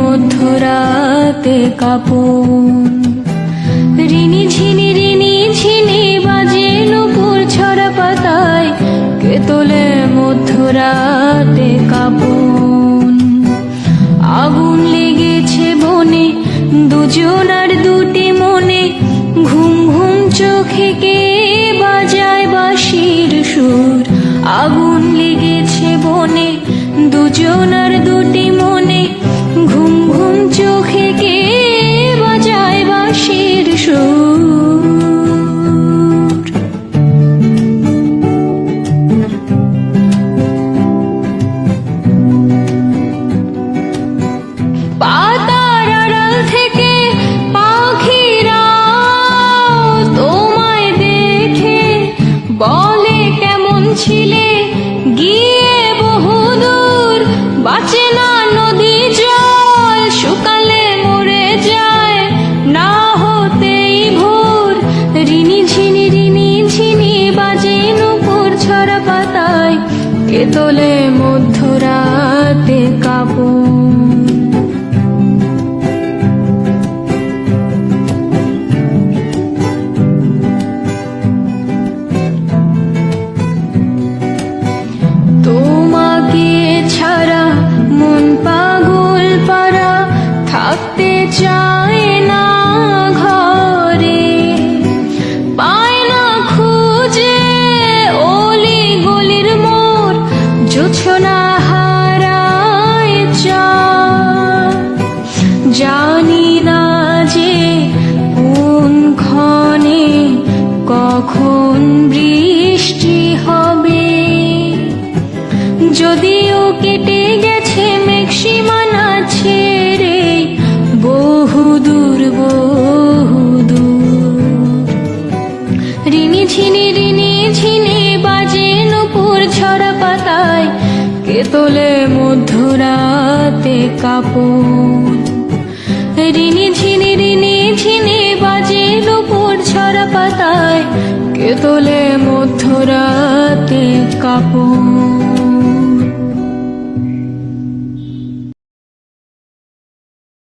মধ্যরাতে কাপন। রিনি ঝিনি রিনি ঝিনি বাজে নুপুর ছড়া পাতায়, কে তোলে মধ্যরাতে কাপন। আগুন লেগেছে বনে দুজন আর দুটি মনে, ঘুম ঘুম চোখে কে বাজায় বাঁশির সুর। আগুন ছিলে, গিয়ে বহুদূর। বাঁচে না নদী জল, শুকালে মরে যায়। না হতেই ভোর। রিনি ঝিনি রিনি ঝিনি বাজে নুপুর ছড়া পাতায়। কে তোলে মধ্যরাতে। চা জানি না যে কখন বৃষ্টি কাপড়। রিনি ঝিনি রিনি ঝিনি বাজে নুপুর ছড়া পাতায় কে তোলে মধ্যরাতে কাপড়।